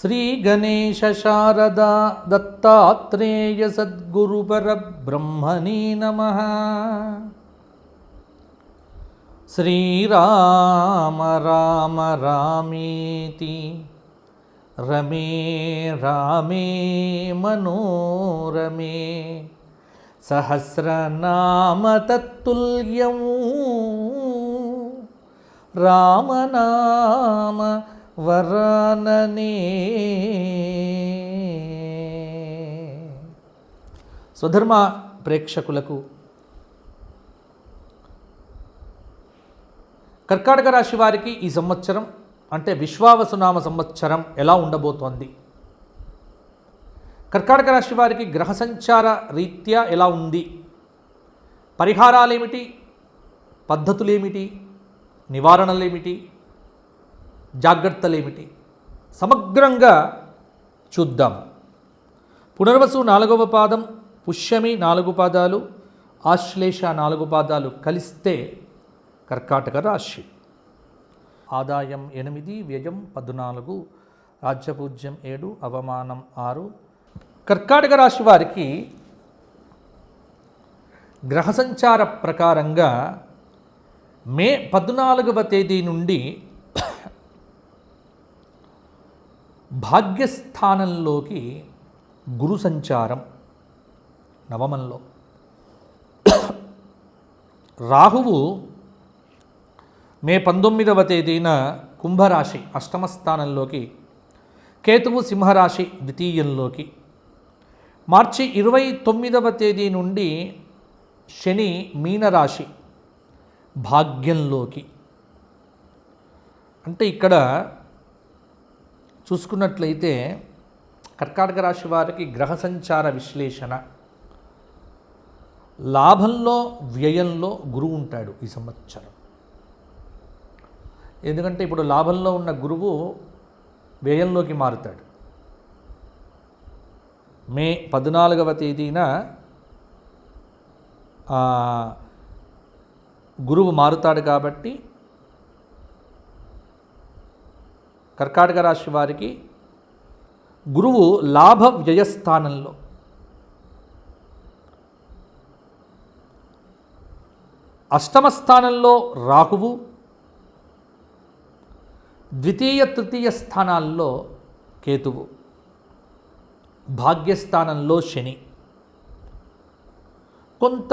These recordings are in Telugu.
श्रीगणेशशारदा दत्तात्रेयसद्गुरुपरब्रह्मणे नम। श्रीराम राम रामेति रमे रामे मनोरमे సహస్రనామతత్తుల్యము. రామనామ వరాననే. స్వధర్మ ప్రేక్షకులకు కర్కాటక రాశి వారికి ఈ సంవత్సరం అంటే విశ్వావసునామ సంవత్సరం ఎలా ఉండబోతోంది? కర్కాటక రాశి వారికి గ్రహ సంచార రీత్యా ఎలా ఉంది? పరిహారాలేమిటి? పద్ధతులేమిటి? నివారణలేమిటి? జాగ్రత్తలేమిటి? సమగ్రంగా చూద్దాం. పునర్వసు నాలుగవ పాదం పుష్యమి నాలుగు పాదాలు ఆశ్లేష నాలుగు పాదాలు కలిస్తే కర్కాటక రాశి. ఆదాయం ఎనిమిది వ్యయం పద్నాలుగు రాజ్యపూజ్యం ఏడు అవమానం ఆరు కర్కాటక రాశి వారికి గ్రహ సంచార ప్రకారంగా మే పద్నాలుగవ తేదీ నుండి భాగ్యస్థానంలోకి గురు సంచారం నవమంలో. రాహువు మే పంతొమ్మిదవ తేదీన కుంభరాశి అష్టమ స్థానంలోకి కేతువు సింహరాశి ద్వితీయంలోకి మార్చి ఇరవై తొమ్మిదవ తేదీ నుండి శని మీనరాశి భాగ్యంలోకి. అంటే ఇక్కడ చూసుకున్నట్లయితే కర్కాటక రాశి వారికి గ్రహ సంచార విశ్లేషణ. లాభంలో వ్యయంలో గురువు ఉంటాడు ఈ సంవత్సరం. ఎందుకంటే ఇప్పుడు లాభంలో ఉన్న గురువు వ్యయంలోకి మారుతాడు. మే పద్నాలుగవ తేదీన గురువు మారుతాడు కాబట్టి కర్కాటక రాశి వారికి గురువు లాభ వ్యయస్థానంలో. అష్టమ స్థానంలో రాహువు ద్వితీయ తృతీయ స్థానాల్లో కేతువు. భాగ్యస్థానంలో శని. కొంత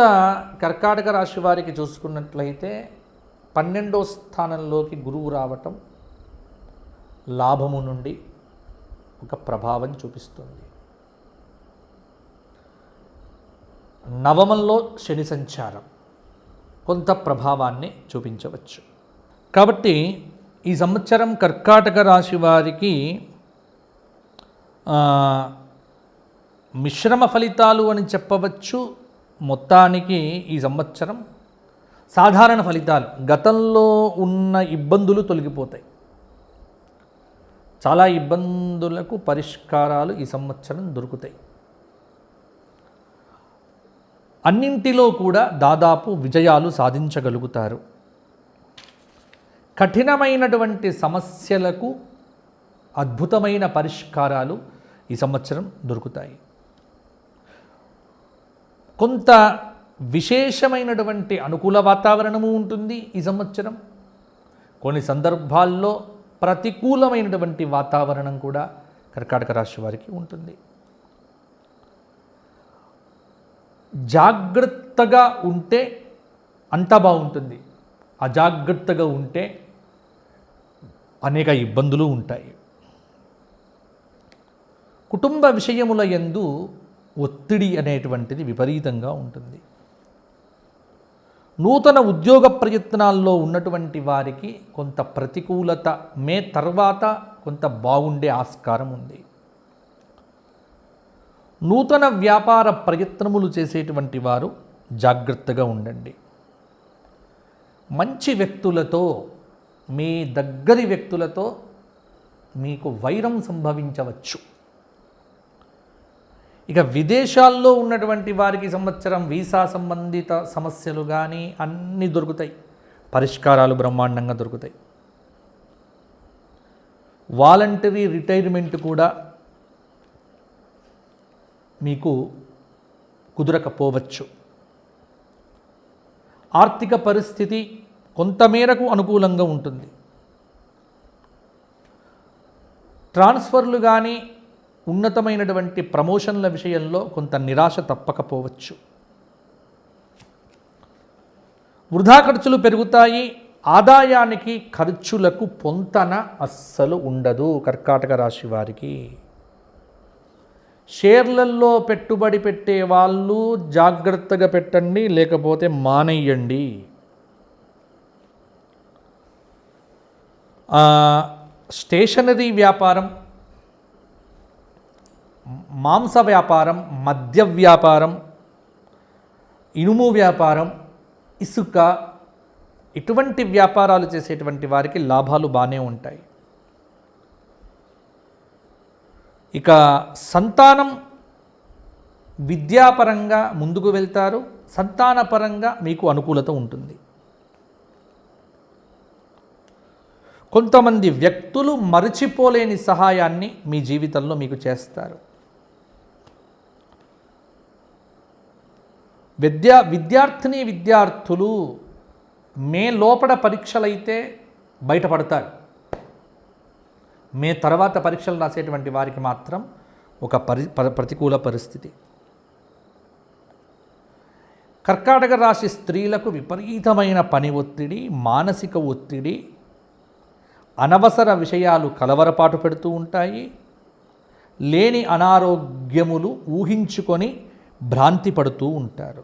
కర్కాటక రాశి వారికి చూసుకున్నట్లయితే పన్నెండో స్థానంలోకి గురువు రావటం లాభము నుండి ఒక ప్రభావం చూపిస్తుంది. నవమంలో శని సంచారం కొంత ప్రభావాన్ని చూపించవచ్చు. కాబట్టి ఈ సంవత్సరం కర్కాటక రాశి వారికి మిశ్రమ ఫలితాలు అని చెప్పవచ్చు మొత్తానికి ఈ సంవత్సరం. సాధారణ ఫలితాలు గతంలో ఉన్న ఇబ్బందులు తొలగిపోతాయి. చాలా ఇబ్బందులకు పరిష్కారాలు ఈ సంవత్సరం దొరుకుతాయి. అన్నింటిలో కూడా దాదాపు విజయాలు సాధించగలుగుతారు. కఠినమైనటువంటి సమస్యలకు అద్భుతమైన పరిష్కారాలు ఈ సంవత్సరం దొరుకుతాయి. కొంత విశేషమైనటువంటి అనుకూల వాతావరణము ఉంటుంది ఈ సంవత్సరం. కొన్ని సందర్భాల్లో ప్రతికూలమైనటువంటి వాతావరణం కూడా కర్కాటక రాశి వారికి ఉంటుంది. జాగ్రత్తగా ఉంటే అంతా బాగుంటుంది. అజాగ్రత్తగా ఉంటే అనేక ఇబ్బందులు ఉంటాయి. కుటుంబ విషయముల యందు ఒత్తిడి అనేటువంటిది విపరీతంగా ఉంటుంది. నూతన ఉద్యోగ ప్రయత్నాల్లో ఉన్నటువంటి వారికి కొంత ప్రతికూలత మే తర్వాత కొంత బాగుండే ఆస్కారం ఉంది. నూతన వ్యాపార ప్రయత్నములు చేసేటువంటి వారు జాగ్రత్తగా ఉండండి. మంచి వ్యక్తులతో మీ దగ్గరి వ్యక్తులతో మీకు వైరం సంభవించవచ్చు. ఇక విదేశాల్లో ఉన్నటువంటి వారికి సంవత్సరం వీసా సంబంధిత సమస్యలు కానీ అన్నీ దొరుకుతాయి. పరిష్కారాలు బ్రహ్మాండంగా దొరుకుతాయి. వాలంటరీ రిటైర్మెంట్ కూడా మీకు కుదరకపోవచ్చు. ఆర్థిక పరిస్థితి కొంతమేరకు అనుకూలంగా ఉంటుంది. ట్రాన్స్ఫర్లు కానీ ఉన్నతమైనటువంటి ప్రమోషన్ల విషయంలో కొంత నిరాశ తప్పకపోవచ్చు. వృధా ఖర్చులు పెరుగుతాయి ఆదాయానికి ఖర్చులకు పొంతన అస్సలు ఉండదు కర్కాటక రాశి వారికి. షేర్లల్లో పెట్టుబడి పెట్టే వాళ్ళు జాగ్రత్తగా పెట్టండి లేకపోతే మానేయండి. స్టేషనరీ వ్యాపారం మాంస వ్యాపారం మద్య వ్యాపారం ఇనుము వ్యాపారం ఇసుక ఇటువంటి వ్యాపారాలు చేసేటువంటి వారికి లాభాలు బాగానే ఉంటాయి. ఇక సంతానం విద్యాపరంగా ముందుకు వెళ్తారు. సంతానపరంగా మీకు అనుకూలత ఉంటుంది. కొంతమంది వ్యక్తులు మరచిపోలేని సహాయాన్ని మీ జీవితంలో మీకు చేస్తారు. విద్యా విద్యార్థిని విద్యార్థులు మే లోపల పరీక్షలైతే బయటపడతారు. మే తర్వాత పరీక్షలు రాసేటువంటి వారికి మాత్రం ఒక పరి ప- ప్రతికూల పరిస్థితి. కర్కాటక రాశి స్త్రీలకు విపరీతమైన పని ఒత్తిడి మానసిక ఒత్తిడి అనవసర విషయాలు కలవరపాటు పెడుతూ ఉంటాయి. లేని అనారోగ్యములు ఊహించుకొని భ్రాంతి పడుతూ ఉంటారు.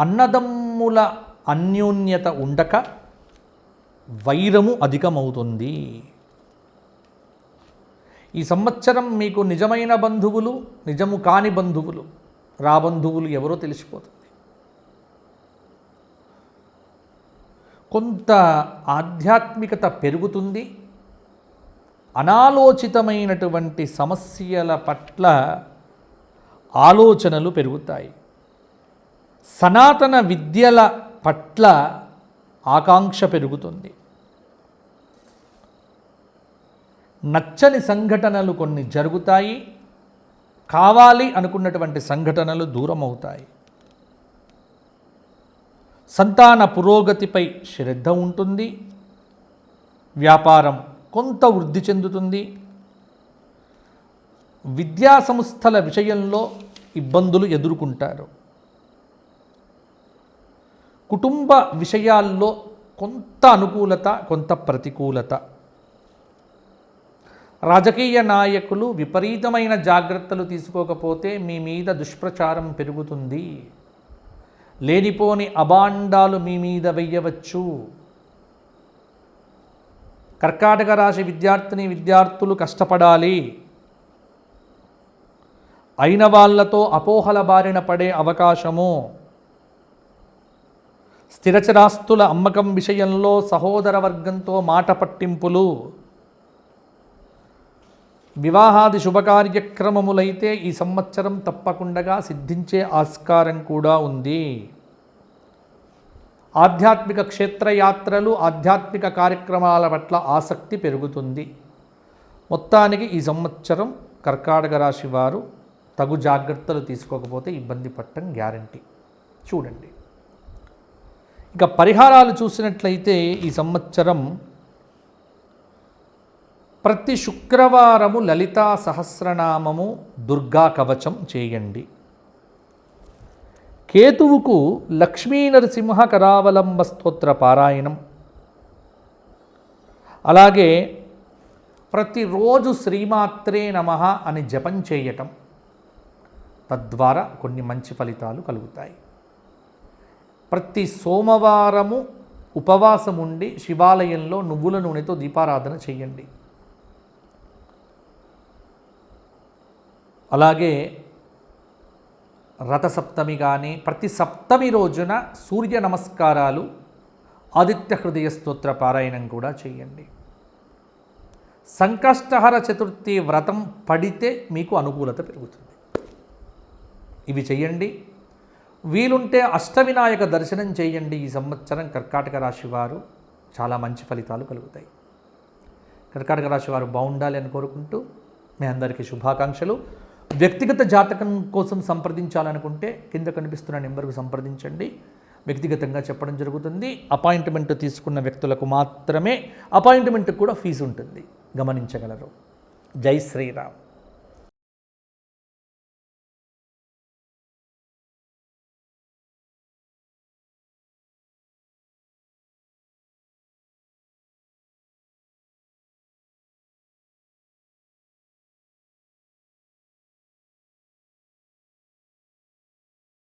అన్నదమ్ముల అన్యోన్యత ఉండక వైరము అధికమవుతుంది. ఈ సంవత్సరం మీకు నిజమైన బంధువులు నిజము కాని బంధువులు రాబంధువులు ఎవరో తెలిసిపోతుంది. కొంత ఆధ్యాత్మికత పెరుగుతుంది. అనాలోచితమైనటువంటి సమస్యల పట్ల ఆలోచనలు పెరుగుతాయి. సనాతన విద్యల పట్ల ఆకాంక్ష పెరుగుతుంది. నచ్చని సంఘటనలు కొన్ని జరుగుతాయి. కావాలి అనుకున్నటువంటి సంఘటనలు దూరం అవుతాయి సంతాన పురోగతిపై శ్రద్ధ ఉంటుంది. వ్యాపారం కొంత వృద్ధి చెందుతుంది. విద్యా సంస్థల విషయంలో ఇబ్బందులు ఎదుర్కొంటారు. కుటుంబ విషయాల్లో కొంత అనుకూలత కొంత ప్రతికూలత. రాజకీయ నాయకులు విపరీతమైన జాగ్రత్తలు తీసుకోకపోతే మీ మీద దుష్ప్రచారం పెరుగుతుంది. లేనిపోని అబాండాలు మీ మీద వెయ్యవచ్చు కర్కాటక రాశి విద్యార్థిని విద్యార్థులు కష్టపడాలి. అయిన వాళ్ళతో అపోహల బారిన పడే అవకాశము. స్థిరచరాస్తుల అమ్మకం విషయంలో సహోదర వర్గంతో మాట పట్టింపులు. వివాహాది శుభకార్యక్రమములైతే ఈ సంవత్సరం తప్పకుండా సిద్ధించే ఆస్కారం కూడా ఉంది. ఆధ్యాత్మిక క్షేత్రయాత్రలు ఆధ్యాత్మిక కార్యక్రమాల పట్ల ఆసక్తి పెరుగుతుంది. మొత్తానికి ఈ సంవత్సరం కర్కాటక రాశి వారు తగు జాగ్రత్తలు తీసుకోకపోతే ఇబ్బంది పట్టడం గ్యారంటీ. చూడండి. ఇక పరిహారాలు చూసినట్లయితే ఈ సంవత్సరం ప్రతి శుక్రవారము లలితా సహస్రనామము దుర్గా కవచం చేయండి. కేతువుకు లక్ష్మీ నరసింహ కరావలంబ స్తోత్ర పారాయణం. అలాగే ప్రతిరోజు శ్రీమాత్రే నమ అని జపం చేయటం తద్వారా కొన్ని మంచి ఫలితాలు కలుగుతాయి. ప్రతి సోమవారము ఉపవాసం ఉండి శివాలయంలో నువ్వుల నూనెతో దీపారాధన చేయండి. అలాగే రథసప్తమి కానీ ప్రతి సప్తమి రోజున సూర్య నమస్కారాలు ఆదిత్య హృదయ స్తోత్ర పారాయణం కూడా చేయండి. సంకష్టహర చతుర్థి వ్రతం పడితే మీకు అనుకూలత పెరుగుతుంది. ఇవి చేయండి. వీలుంటే అష్టవినాయక దర్శనం చేయండి ఈ సంవత్సరం కర్కాటక రాశి వారు. చాలా మంచి ఫలితాలు కలుగుతాయి. కర్కాటక రాశి వారు బాగుండాలి అని కోరుకుంటూ మీ అందరికీ శుభాకాంక్షలు. వ్యక్తిగత జాతకం కోసం సంప్రదించాలనుకుంటే కింద కనిపిస్తున్న నెంబర్కు సంప్రదించండి. వ్యక్తిగతంగా చెప్పడం జరుగుతుంది. అపాయింట్మెంట్ తీసుకున్న వ్యక్తులకు మాత్రమే అపాయింట్మెంట్ కూడా ఫీజు ఉంటుంది. గమనించగలరు. జై శ్రీరామ్.